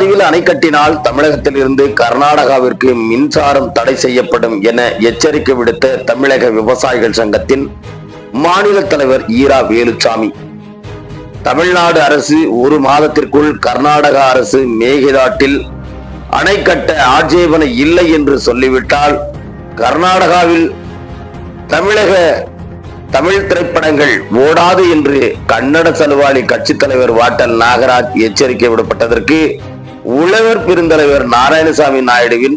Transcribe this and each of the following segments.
மேகதாதுவில் அணை கட்டினால் தமிழகத்தில் இருந்து கர்நாடகாவிற்கு மின்சாரம் தடை செய்யப்படும் என எச்சரிக்கை விடுத்த தமிழக விவசாயிகள் சங்கத்தின் மாநில தலைவர் ஈரா வேலுசாமி தமிழ்நாடு அரசு ஒரு மாதத்திற்குள் கர்நாடக அரசு மேகதாட்டில் அணை கட்ட ஆட்சேபனை இல்லை என்று சொல்லிவிட்டால் கர்நாடகாவில் தமிழக தமிழ் திரைப்படங்கள் ஓடாது என்று கன்னட சலுவாளி கட்சித் தலைவர் வாட்டல் நாகராஜ் எச்சரிக்கை விடப்பட்டதற்கு உழவர் பெருந்தலைவர் நாராயணசாமி நாயுடுவின்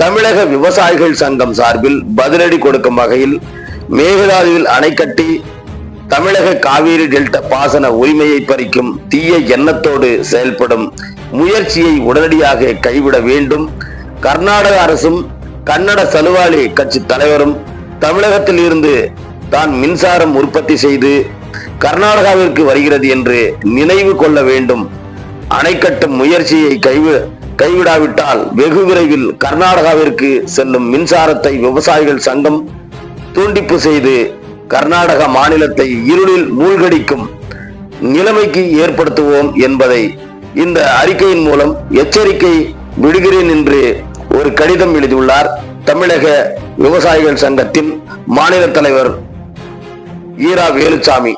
தமிழக விவசாயிகள் சங்கம் சார்பில் பதிலடி கொடுக்கும் வகையில் மேகதாதுவில் அணை கட்டி தமிழக காவிரி டெல்டா பாசன உரிமையை பறிக்கும் தீய எண்ணத்தோடு செயல்படும் முயற்சியை உடனடியாக கைவிட வேண்டும். கர்நாடக அரசும் கன்னட சலுவாளி கட்சி தலைவரும் தமிழகத்தில் இருந்து தான் மின்சாரம் உற்பத்தி செய்து கர்நாடகாவிற்கு வருகிறது என்று நினைவு கொள்ள வேண்டும். அணை கட்டும் முயற்சியை கைவி கைவிடாவிட்டால் வெகு விரைவில் கர்நாடகாவிற்கு செல்லும் மின்சாரத்தை விவசாயிகள் சங்கம் துண்டிப்பு செய்து கர்நாடக மாநிலத்தை இருளில் மூழ்கடிக்கும் நிலைமைக்கு ஏற்படுத்துவோம் என்பதை இந்த அறிக்கையின் மூலம் எச்சரிக்கை விடுகிறேன் என்று ஒரு கடிதம் எழுதியுள்ளார். தமிழக விவசாயிகள் சங்கத்தின் மாநில தலைவர் ஈரா வேலுசாமி